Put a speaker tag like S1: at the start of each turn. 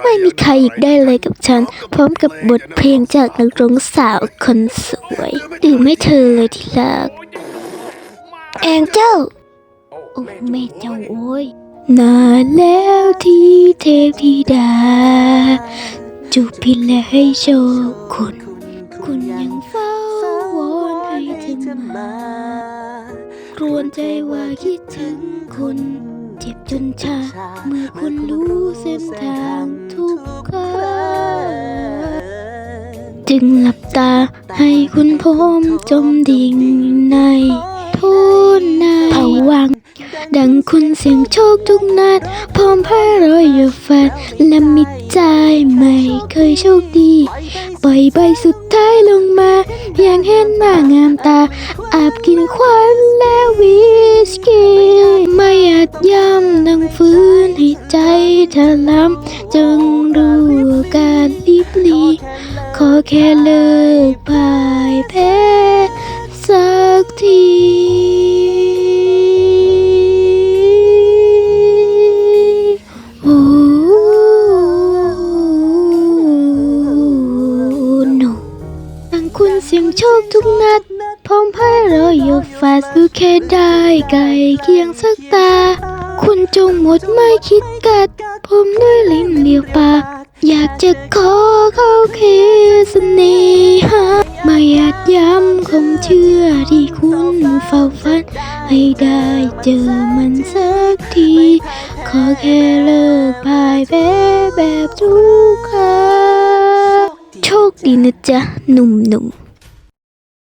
S1: ไม่มีใครอีกได้เลยกับฉัน พร้อมกับบทเพลงจากนักร้องสาวคนสวย ดื่มให้เธอเลยที่รักแองเจ้าโอ้แม่เจ้าโอ้ยนานแล้วที่เทพธิดา จูบพินและให้โชคคุณ คุณยังเฝ้าวอนให้เธอมาครวญใจว่าคิดถึงคุณ เจ็บจนชา เมื่อคุณรู้เส้นทางทุกครั้งจึงหลับตาให้คุณพมจมดิ่งในทุนในผวัง ดังคุณเสียงโชคทุกนัด พร้อมพายรอยอยู่ฝันและมิดใจไม่เคยโชคดี ปล่อยใบสุดท้ายลงมาเพียงเห็นหน้างามตา อาบกินควันและวิสกี้ เธอล้ำจงรู้การลิบลีขอแค่เลิกพ่ายแพ้สักทีโอ้โนดังคุณเสียงโชคทุกนัดพร้อมพายรอยอยู่ฟาสดูแค่ได้ไกลเคียงสักตา จงหมดไม่คิดกัด ผมด้วยลิ้นเลียวปาก อยากจะขอเข้าเคสน่หาไม่อาจย้ำคงเชื่อที่คุณเฝ้าฝัน ให้ได้เจอมันสักที ขอแค่เลิกพ่ายแพ้แบบทุกครั้งโชคดีนะจ๊ะหนุ่มๆ